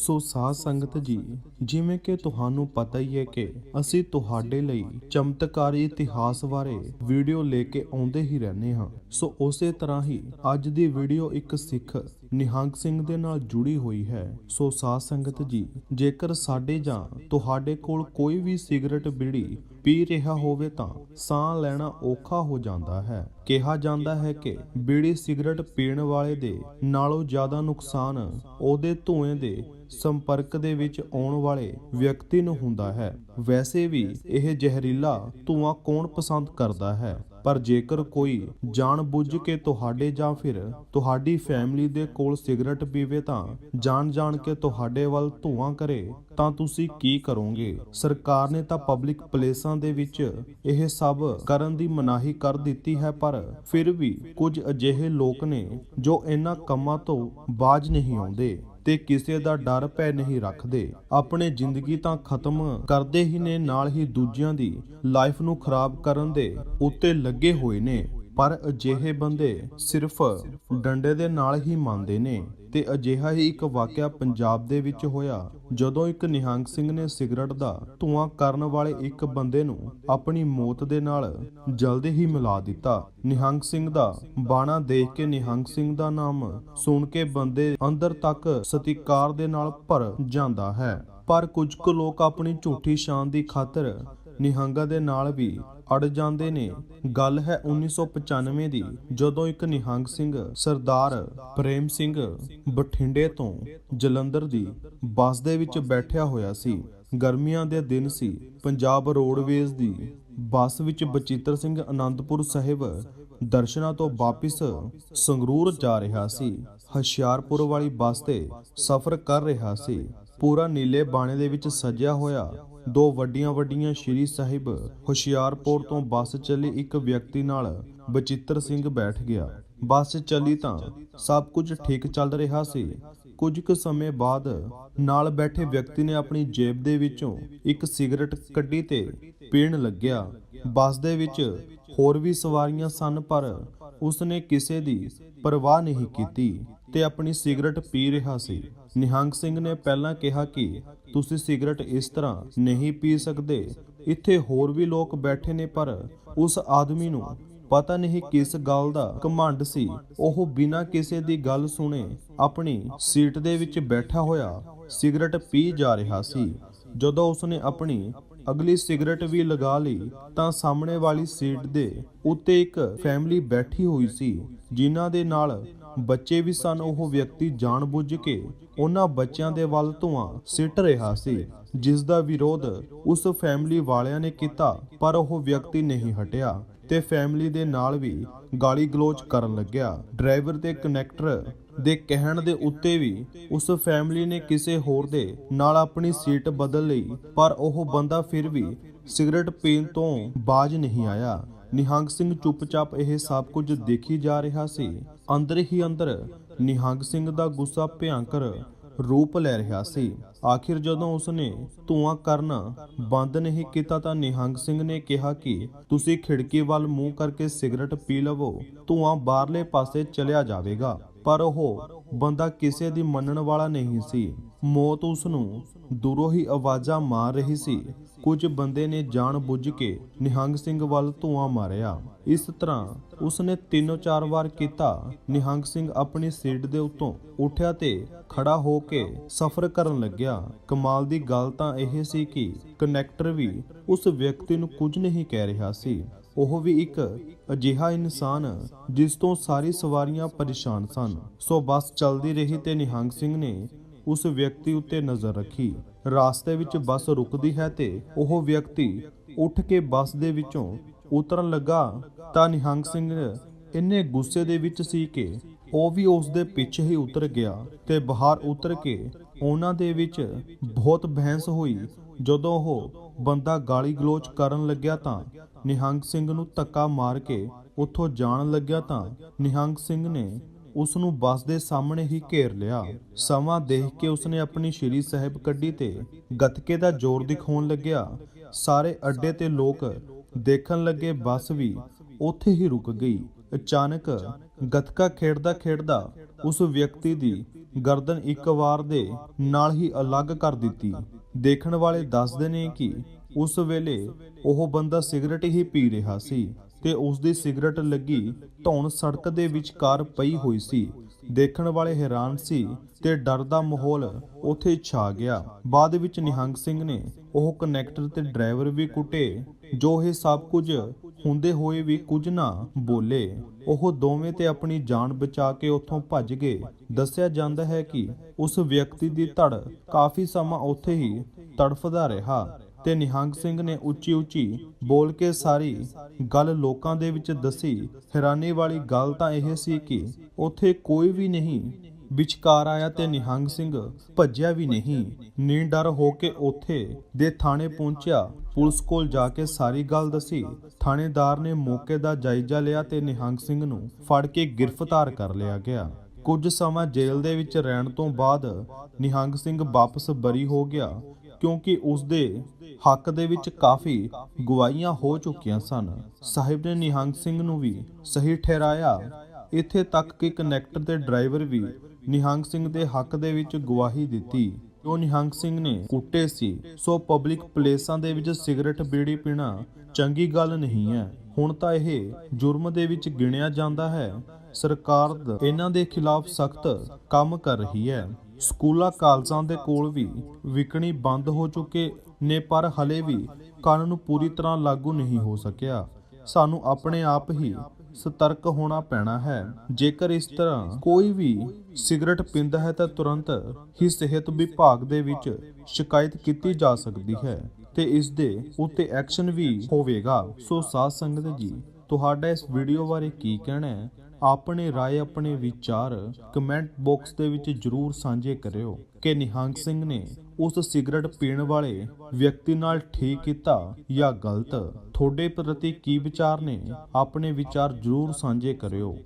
ਸੋ ਸਾਧ ਸੰਗਤ ਜੀ, ਜਿਵੇਂ ਕਿ ਤੁਹਾਨੂੰ ਪਤਾ ਹੀ ਹੈ ਕਿ ਅਸੀਂ ਤੁਹਾਡੇ ਲਈ ਚਮਤਕਾਰੀ ਇਤਿਹਾਸ ਬਾਰੇ ਵੀਡੀਓ ਲੈ ਕੇ ਆਉਂਦੇ ਹੀ ਰਹਿੰਦੇ ਹਾਂ। ਸੋ ਉਸੇ ਤਰ੍ਹਾਂ ਹੀ ਅੱਜ ਦੀ ਵੀਡੀਓ ਇੱਕ ਸਿੱਖ ਨਿਹੰਗ ਸਿੰਘ ਦੇ ਨਾਲ ਜੁੜੀ ਹੋਈ ਹੈ, ਸੋ ਸਾਧ ਸੰਗਤ ਜੀ, ਜੇਕਰ ਸਾਡੇ ਜਾਂ ਤੁਹਾਡੇ ਕੋਲ ਕੋਈ ਵੀ ਸਿਗਰਟ ਬੀੜੀ ਪੀ ਰਿਹਾ ਹੋਵੇ ਤਾਂ ਸਾਹ ਲੈਣਾ ਔਖਾ ਹੋ ਜਾਂਦਾ ਹੈ। ਕਿਹਾ ਜਾਂਦਾ ਹੈ ਕਿ ਬੀੜੀ ਸਿਗਰਟ ਪੀਣ ਵਾਲੇ ਦੇ ਨਾਲੋਂ ਜ਼ਿਆਦਾ ਨੁਕਸਾਨ ਉਹਦੇ ਧੂਏ ਦੇ ਸੰਪਰਕ ਦੇ ਵਿੱਚ ਆਉਣ ਵਾਲੇ ਵਿਅਕਤੀ ਨੂੰ ਹੁੰਦਾ ਹੈ। ਵੈਸੇ ਵੀ ਇਹ ਜ਼ਹਿਰੀਲਾ ਧੂਆਂ ਕੌਣ ਪਸੰਦ ਕਰਦਾ ਹੈ? ਪਰ ਜੇਕਰ ਕੋਈ ਜਾਣ ਕੇ ਤੁਹਾਡੇ ਜਾਂ ਫਿਰ ਤੁਹਾਡੀ ਫੈਮਿਲੀ ਦੇ ਕੋਲ ਸਿਗਰਟ ਪੀਵੇ ਤਾਂ ਜਾਣ ਜਾਣ ਕੇ ਤੁਹਾਡੇ ਵੱਲ ਧੂਆਂ ਕਰੇ, ਤਾਂ ਤੁਸੀਂ ਕੀ ਕਰੋਗੇ? ਸਰਕਾਰ ਨੇ ਤਾਂ ਪਬਲਿਕ ਪਲੇਸਾਂ ਦੇ ਵਿੱਚ ਇਹ ਸਭ ਕਰਨ ਦੀ ਮਨਾਹੀ ਕਰ ਦਿੱਤੀ ਹੈ, ਪਰ ਫਿਰ ਵੀ ਕੁਝ ਅਜਿਹੇ ਲੋਕ ਨੇ ਜੋ ਇਹਨਾਂ ਕੰਮਾਂ ਤੋਂ ਬਾਜ ਨਹੀਂ ਆਉਂਦੇ। ਤੇ ਕਿਸੇ ਦਾ ਡਰ ਭੈ ਨਹੀਂ ਰੱਖਦੇ। ਆਪਣੇ ਜ਼ਿੰਦਗੀ ਤਾਂ ਖਤਮ ਕਰਦੇ ਹੀ ਨੇ, ਨਾਲ ਹੀ ਦੂਜਿਆਂ ਦੀ ਲਾਈਫ ਨੂੰ ਖਰਾਬ ਕਰਨ ਦੇ ਉੱਤੇ ਲੱਗੇ ਹੋਏ ਨੇ। ਪਰ ਅਜਿਹੇ ਬੰਦੇ ਸਿਰਫ ਡੰਡੇ ਦੇ ਨਾਲ ਹੀ ਮੰਨਦੇ ਨੇ ਤੇ ਅਜਿਹਾ ਹੀ ਇੱਕ ਵਾਕਿਆ ਪੰਜਾਬ ਦੇ ਵਿੱਚ ਹੋਇਆ, ਜਦੋਂ ਇੱਕ ਨਿਹੰਗ ਸਿੰਘ ਨੇ ਸਿਗਰਟ ਦਾ ਧੂਆਂ ਕਰਨ ਵਾਲੇ ਇੱਕ ਬੰਦੇ ਨੂੰ ਆਪਣੀ ਮੌਤ ਦੇ ਨਾਲ ਜਲਦੀ ਹੀ ਮਿਲਾ ਦਿੱਤਾ। ਨਿਹੰਗ ਸਿੰਘ ਦਾ ਬਾਣਾ ਦੇਖ ਕੇ ਨਿਹੰਗ ਸਿੰਘ ਦਾ ਨਾਮ ਸੁਣ ਕੇ ਬੰਦੇ ਅੰਦਰ ਤੱਕ ਸਤਿਕਾਰ ਦੇ ਨਾਲ ਭਰ ਜਾਂਦਾ ਹੈ। ਪਰ ਕੁਝ ਕੁ ਲੋਕ ਆਪਣੀ ਝੂਠੀ ਸ਼ਾਨ ਦੀ ਖਾਤਰ ਨਿਹੰਗਾਂ ਦੇ ਨਾਲ ਵੀ ਅੜ ਜਾਂਦੇ ਨੇ। ਗੱਲ ਹੈ 1995 ਦੀ, ਜਦੋਂ ਇੱਕ ਨਿਹੰਗ ਸਿੰਘ ਸਰਦਾਰ ਪ੍ਰੇਮ ਸਿੰਘ ਬਠਿੰਡੇ ਤੋਂ ਜਲੰਧਰ ਦੀ ਬੱਸ ਦੇ ਵਿੱਚ ਬੈਠਿਆ ਹੋਇਆ ਸੀ। ਗਰਮੀਆਂ ਦੇ ਦਿਨ ਸੀ। ਪੰਜਾਬ ਰੋਡਵੇਜ਼ ਦੀ ਬੱਸ ਵਿੱਚ ਬਚਿੱਤਰ ਸਿੰਘ ਅਨੰਦਪੁਰ ਸਾਹਿਬ ਦਰਸ਼ਨਾਂ ਤੋਂ ਵਾਪਿਸ ਸੰਗਰੂਰ ਜਾ ਰਿਹਾ ਸੀ। ਹਸ਼ਿਆਰਪੁਰ ਵਾਲੀ ਬੱਸ ਤੇ ਸਫ਼ਰ ਕਰ ਰਿਹਾ ਸੀ। ਪੂਰਾ ਨੀਲੇ ਬਾਣੇ ਦੇ ਵਿੱਚ ਸਜਿਆ ਹੋਇਆ ਦੋ ਵੱਡੀਆਂ ਵੱਡੀਆਂ ਸ਼੍ਰੀ ਸਾਹਿਬ ਹੁਸ਼ਿਆਰਪੁਰ ਤੋਂ ਬੱਸ ਚੱਲੀ ਇੱਕ ਵਿਅਕਤੀ ਨਾਲ ਬਚਿੱਤਰ ਸਿੰਘ ਬੈਠ ਗਿਆ। ਬੱਸ ਚੱਲੀ ਤਾਂ ਸਭ ਕੁਝ ਠੀਕ ਚੱਲ ਰਿਹਾ ਸੀ। ਕੁਝ ਕੁ ਸਮੇਂ ਬਾਅਦ ਨਾਲ ਬੈਠੇ ਵਿਅਕਤੀ ਨੇ ਆਪਣੀ ਜੇਬ ਦੇ ਵਿੱਚੋਂ ਇੱਕ ਸਿਗਰਟ ਕੱਢੀ ਤੇ ਪੀਣ ਲੱਗਿਆ। ਬੱਸ ਦੇ ਵਿੱਚ ਹੋਰ ਵੀ ਸਵਾਰੀਆਂ ਸਨ ਪਰ ਉਸਨੇ ਕਿਸੇ ਦੀ ਪਰਵਾਹ ਨਹੀਂ ਕੀਤੀ। ਤੇ ਆਪਣੀ ਸਿਗਰਟ ਪੀ ਰਿਹਾ ਸੀ। ਨਿਹੰਗ ਸਿੰਘ ਨੇ ਪਹਿਲਾਂ ਕਿਹਾ ਕਿ, ਤੁਸੀਂ ਸਿਗਰਟ ਇਸ ਤਰ੍ਹਾਂ ਨਹੀਂ ਪੀ ਸਕਦੇ। ਇੱਥੇ ਹੋਰ ਵੀ ਲੋਕ ਬੈਠੇ ਨੇ, ਪਰ ਉਸ ਆਦਮੀ ਨੂੰ ਪਤਾ ਨਹੀਂ ਕਿਸ ਗੱਲ ਦਾ ਘਮੰਡ ਸੀ। ਉਹ ਬਿਨਾਂ ਕਿਸੇ ਦੀ ਗੱਲ ਸੁਣੇ ਆਪਣੀ ਸੀਟ ਦੇ ਵਿੱਚ ਬੈਠਾ ਹੋਇਆ ਸਿਗਰਟ ਪੀ ਜਾ ਰਿਹਾ ਸੀ। ਜਦੋਂ ਉਸਨੇ ਆਪਣੀ ਅਗਲੀ ਸਿਗਰਟ ਵੀ ਲਗਾ ਲਈ, ਤਾਂ ਸਾਹਮਣੇ ਵਾਲੀ ਸੀਟ ਦੇ ਉੱਤੇ ਇੱਕ ਫੈਮਿਲੀ ਬੈਠੀ ਹੋਈ ਸੀ, ਜਿਨ੍ਹਾਂ ਦੇ ਨਾਲ ਬੱਚੇ ਵੀ ਸਨ, ਉਹ ਵਿਅਕਤੀ ਜਾਣਬੁੱਝ ਕੇ ਉਹਨਾਂ ਬੱਚਿਆਂ ਦੇ ਵੱਲ ਧੂਆਂ ਸਿੱਟ ਰਿਹਾ ਸੀ, ਜਿਸ ਦਾ ਵਿਰੋਧ ਉਸ ਫੈਮਿਲੀ ਵਾਲਿਆਂ ਨੇ ਕੀਤਾ, ਪਰ ਉਹ ਵਿਅਕਤੀ ਨਹੀਂ ਹਟਿਆ ਤੇ ਫੈਮਿਲੀ ਦੇ ਨਾਲ ਵੀ ਗਾਲੀ ਗਲੋਚ ਕਰਨ ਲੱਗਿਆ। ਡਰਾਈਵਰ ਤੇ ਕਨੈਕਟਰ ਦੇ ਕਹਿਣ ਦੇ ਉੱਤੇ ਵੀ ਉਸ ਫੈਮਿਲੀ ਨੇ ਕਿਸੇ ਹੋਰ ਦੇ ਨਾਲ ਆਪਣੀ ਸੀਟ ਬਦਲ ਲਈ, ਪਰ ਉਹ ਬੰਦਾ ਫਿਰ ਵੀ ਸਿਗਰਟ ਪੀਣ ਤੋਂ ਬਾਜ ਨਹੀਂ ਆਇਆ। ਨਿਹੰਗ ਸਿੰਘ ਚੁੱਪਚਾਪ ਇਹ ਸਭ ਕੁਝ ਦੇਖੀ ਜਾ ਰਿਹਾ ਸੀ। ਅੰਦਰ ਹੀ ਅੰਦਰ ਨਿਹੰਗ ਸਿੰਘ ਦਾ ਗੁੱਸਾ ਭਿਆੰਕਰ ਰੂਪ ਲੈ ਰਿਹਾ ਸੀ। ਆਖਿਰ ਜਦੋਂ ਉਸਨੇ ਧੂਆਂ ਕਰਨਾ ਬੰਦ ਨਹੀਂ ਕੀਤਾ ਤਾਂ ਨਿਹੰਗ ਸਿੰਘ ਨੇ ਕਿਹਾ ਕਿ ਤੁਸੀਂ ਖਿੜਕੀ ਵੱਲ ਮੂੰਹ ਕਰਕੇ ਸਿਗਰਟ ਪੀ ਲਵੋ, ਧੂਆਂ ਬਾਹਰਲੇ ਪਾਸੇ ਚਲਿਆ ਜਾਵੇਗਾ। ਪਰ ਉਹ ਬੰਦਾ ਕਿਸੇ ਦੀ ਮੰਨਣ ਵਾਲਾ ਨਹੀਂ ਸੀ। ਮੌਤ ਉਸ ਨੂੰ ਦੂਰੋਂ ਹੀ ਆਵਾਜ਼ਾਂ ਮਾਰ ਰਹੀ ਸੀ। ਕੁਝ ਬੰਦੇ ਨੇ ਜਾਣ ਬੁੱਝ ਕੇ ਨਿਹੰਗ ਸਿੰਘ ਵੱਲ ਧੂਆਂ ਮਾਰਿਆ। ਇਸ ਤਰ੍ਹਾਂ ਉਸਨੇ ਤਿੰਨੋ ਚਾਰ ਵਾਰ ਕੀਤਾ। ਨਿਹੰਗ ਸਿੰਘ ਆਪਣੀ ਸੀਟ ਦੇ ਉੱਤੋਂ ਉੱਠਿਆ ਤੇ ਖੜਾ ਹੋ ਕੇ ਸਫ਼ਰ ਕਰਨ ਲੱਗਿਆ। ਕਮਾਲ ਦੀ ਗੱਲ ਤਾਂ ਇਹ ਸੀ ਕਿ ਕਨੈਕਟਰ ਵੀ ਉਸ ਵਿਅਕਤੀ ਨੂੰ ਕੁਝ ਨਹੀਂ ਕਹਿ ਰਿਹਾ ਸੀ। ਉਹ ਵੀ ਇੱਕ ਅਜਿਹਾ ਇਨਸਾਨ ਜਿਸ ਤੋਂ ਸਾਰੀ ਸਵਾਰੀਆਂ ਪਰੇਸ਼ਾਨ ਸਨ। ਸੋ ਬੱਸ ਚੱਲਦੀ ਰਹੀ ਤੇ ਨਿਹੰਗ ਸਿੰਘ ਨੇ ਉਸ ਵਿਅਕਤੀ ਉੱਤੇ ਨਜ਼ਰ ਰੱਖੀ। ਰਾਸਤੇ ਵਿੱਚ ਬੱਸ ਰੁਕਦੀ ਹੈ ਤੇ ਉਹ ਵਿਅਕਤੀ ਉੱਠ ਕੇ ਬੱਸ ਦੇ ਵਿੱਚੋਂ ਉਤਰਨ ਲੱਗਾ ਤਾਂ ਨਿਹੰਗ ਸਿੰਘ ਇੰਨੇ ਗੁੱਸੇ ਦੇ ਵਿੱਚ ਸੀ ਕਿ ਉਹ ਵੀ ਉਸ ਦੇ ਪਿੱਛੇ ਹੀ ਉਤਰ ਗਿਆ ਤੇ ਬਾਹਰ ਉਤਰ ਕੇ ਉਹਨਾਂ ਦੇ ਵਿੱਚ ਬਹੁਤ ਬਹਿਸ ਹੋਈ ਜਦੋਂ ਉਹ ਬੰਦਾ ਗਾਲੀ ਗਲੋਚ ਕਰਨ ਲੱਗਿਆ ਤਾਂ ਨਿਹੰਗ ਸਿੰਘ ਨੂੰ ਧੱਕਾ ਮਾਰ ਕੇ ਉੱਥੋਂ ਜਾਣ ਲੱਗਿਆ ਤਾਂ ਨਿਹੰਗ ਸਿੰਘ ਨੇ ਉਸ ਨੂੰ ਬੱਸ ਦੇ ਸਾਹਮਣੇ ਹੀ ਘੇਰ ਲਿਆ। ਸਮਾਂ ਦੇਖ ਕੇ ਉਸਨੇ ਆਪਣੀ ਸ਼੍ਰੀ ਸਾਹਿਬ ਕੱਢੀ ਤੇ ਗੱਤਕੇ ਦਾ ਜ਼ੋਰ ਦਿਖਾਉਣ ਲੱਗਿਆ। ਸਾਰੇ ਅੱਡੇ ਤੇ ਲੋਕ ਦੇਖਣ ਲੱਗੇ ਬੱਸ ਵੀ ਉੱਥੇ ਹੀ ਰੁਕ ਗਈ। ਅਚਾਨਕ ਗੱਤਕਾ ਖੇਡਦਾ ਖੇਡਦਾ ਉਸ ਵਿਅਕਤੀ ਦੀ ਗਰਦਨ ਇੱਕ ਵਾਰ ਦੇ ਨਾਲ ਹੀ ਅਲੱਗ ਕਰ ਦਿੱਤੀ। ਦੇਖਣ ਵਾਲੇ ਦੱਸਦੇ ਨੇ ਕਿ ਉਸ ਵੇਲੇ ਉਹ ਬੰਦਾ ਸਿਗਰਟ ਹੀ ਪੀ ਰਿਹਾ ਸੀ ਤੇ ਉਸ ਦੀ ਸਿਗਰਟ ਲੱਗੀ ਧੌਣ ਸੜਕ ਦੇ ਵਿਚਕਾਰ ਪਈ ਹੋਈ ਸੀ। ਦੇਖਣ ਵਾਲੇ ਹੈਰਾਨ ਸੀ ਤੇ ਡਰ ਦਾ ਮਾਹੌਲ ਉੱਥੇ ਛਾ ਗਿਆ। ਬਾਅਦ ਵਿੱਚ ਨਿਹੰਗ ਸਿੰਘ ਨੇ ਉਹ ਕਨੈਕਟਰ ਤੇ ਡਰਾਈਵਰ ਵੀ ਕੁੱਟੇ, ਜੋ ਇਹ ਸਭ ਕੁਝ ਹੁੰਦੇ ਹੋਏ ਵੀ ਕੁਝ ਨਾ ਬੋਲੇ, ਉਹ ਦੋਵੇਂ ਤੇ ਆਪਣੀ ਜਾਨ ਬਚਾ ਕੇ ਉੱਥੋਂ ਭੱਜ ਗਏ। ਦੱਸਿਆ ਜਾਂਦਾ ਹੈ ਕਿ ਉਸ ਵਿਅਕਤੀ ਦੀ ਧੜ ਕਾਫੀ ਸਮਾਂ ਉੱਥੇ ਹੀ ਤੜਫਦਾ ਰਿਹਾ ਤੇ ਨਿਹੰਗ ਸਿੰਘ ਨੇ ਉੱਚੀ ਉੱਚੀ ਬੋਲ ਕੇ ਸਾਰੀ ਗੱਲ ਲੋਕਾਂ ਦੇ ਵਿੱਚ ਦੱਸੀ। ਹੈਰਾਨੀ ਵਾਲੀ ਗੱਲ ਤਾਂ ਇਹ ਸੀ ਕਿ ਉੱਥੇ ਕੋਈ ਵੀ ਨਹੀਂ, ਵਿਚਕਾਰ ਆਇਆ ਤੇ ਨਿਹੰਗ ਸਿੰਘ ਭੱਜਿਆ ਵੀ ਨਹੀਂ। ਨੀ ਡਰ ਹੋ ਕੇ ਉੱਥੇ ਦੇ ਥਾਣੇ ਪਹੁੰਚਿਆ। ਪੁਲਿਸ ਕੋਲ ਜਾ ਕੇ ਸਾਰੀ ਗੱਲ ਦੱਸੀ। ਥਾਣੇਦਾਰ ਨੇ ਮੌਕੇ ਦਾ ਜਾਇਜ਼ਾ ਲਿਆ ਤੇ ਨਿਹੰਗ ਸਿੰਘ ਨੂੰ ਫੜ ਕੇ ਗ੍ਰਿਫਤਾਰ ਕਰ ਲਿਆ ਗਿਆ। ਕੁਝ ਸਮਾਂ ਜੇਲ੍ਹ ਦੇ ਵਿੱਚ ਰਹਿਣ ਤੋਂ ਬਾਅਦ ਨਿਹੰਗ ਸਿੰਘ ਵਾਪਸ ਬਰੀ ਹੋ ਗਿਆ, ਕਿਉਂਕਿ ਉਸ ਦੇ ਹੱਕ ਦੇ ਵਿੱਚ ਕਾਫੀ ਗਵਾਹੀਆਂ ਹੋ ਚੁੱਕੀਆਂ ਸਨ। ਸਾਹਿਬ ਨੇ ਨਿਹੰਗ ਸਿੰਘ ਨੂੰ ਵੀ ਸਹੀ ਠਹਿਰਾਇਆ। ਇੱਥੇ ਤੱਕ ਕਿ ਕਨੈਕਟਰ ਤੇ ਡਰਾਈਵਰ ਵੀ ਨਿਹੰਗ ਸਿੰਘ ਦੇ ਹੱਕ ਦੇ ਵਿੱਚ ਗਵਾਹੀ ਦਿੱਤੀ। ਜੋ ਨਿਹੰਗ ਸਿੰਘ ਨੇ ਕੁੱਟੇ ਸੀ। ਸੋ ਪਬਲਿਕ ਪਲੇਸਾਂ ਦੇ ਵਿੱਚ ਸਿਗਰਟ ਬੀੜੀ ਪੀਣਾ ਚੰਗੀ ਗੱਲ ਨਹੀਂ ਹੈ। ਹੁਣ ਤਾਂ ਇਹ ਜੁਰਮ ਦੇ ਵਿੱਚ ਗਿਣਿਆ ਜਾਂਦਾ ਹੈ। ਸਰਕਾਰ ਇਹਨਾਂ ਦੇ ਖਿਲਾਫ ਸਖਤ ਕੰਮ ਕਰ ਰਹੀ ਹੈ। ਸਕੂਲਾਂ, ਕਾਲਜਾਂ ਦੇ ਕੋਲ ਵੀ ਵਿਕਣੀ ਬੰਦ ਹੋ ਚੁੱਕੇ ਨੇ, ਪਰ ਹਲੇ ਵੀ ਕਾਨੂੰਨ ਪੂਰੀ ਤਰ੍ਹਾਂ ਲਾਗੂ ਨਹੀਂ ਹੋ ਸਕਿਆ। ਸਾਨੂੰ ਆਪਣੇ ਆਪ ਹੀ ਸਤਰਕ ਹੋਣਾ ਪੈਣਾ ਹੈ। ਜੇਕਰ ਇਸ ਤਰ੍ਹਾਂ ਕੋਈ ਵੀ ਸਿਗਰਟ ਪੀਂਦਾ ਹੈ ਤਾਂ ਤੁਰੰਤ ਹੀ ਸਿਹਤ ਵਿਭਾਗ ਦੇ ਵਿੱਚ ਸ਼ਿਕਾਇਤ ਕੀਤੀ ਜਾ ਸਕਦੀ ਹੈ ਤੇ ਇਸ ਦੇ ਉੱਤੇ ਐਕਸ਼ਨ ਵੀ ਹੋਵੇਗਾ। ਸੋ ਸਾਧ ਸੰਗਤ ਜੀ, ਤੁਹਾਡਾ ਇਸ ਵੀਡੀਓ ਬਾਰੇ ਕੀ ਕਹਿਣਾ ਹੈ? ਆਪਣੇ ਰਾਏ ਆਪਣੇ ਵਿਚਾਰ ਕਮੈਂਟ ਬਾਕਸ ਦੇ ਵਿੱਚ ਜਰੂਰ ਸਾਂਝੇ ਕਰਿਓ ਕਿ ਨਿਹੰਗ ਸਿੰਘ ਨੇ ਉਸ ਸਿਗਰਟ ਪੀਣ ਵਾਲੇ ਵਿਅਕਤੀ ਨਾਲ ਠੀਕ ਕੀਤਾ ਜਾਂ ਗਲਤ? ਤੁਹਾਡੇ ਪ੍ਰਤੀ ਕੀ ਵਿਚਾਰ ਨੇ? ਆਪਣੇ ਵਿਚਾਰ ਜਰੂਰ ਸਾਂਝੇ ਕਰਿਓ।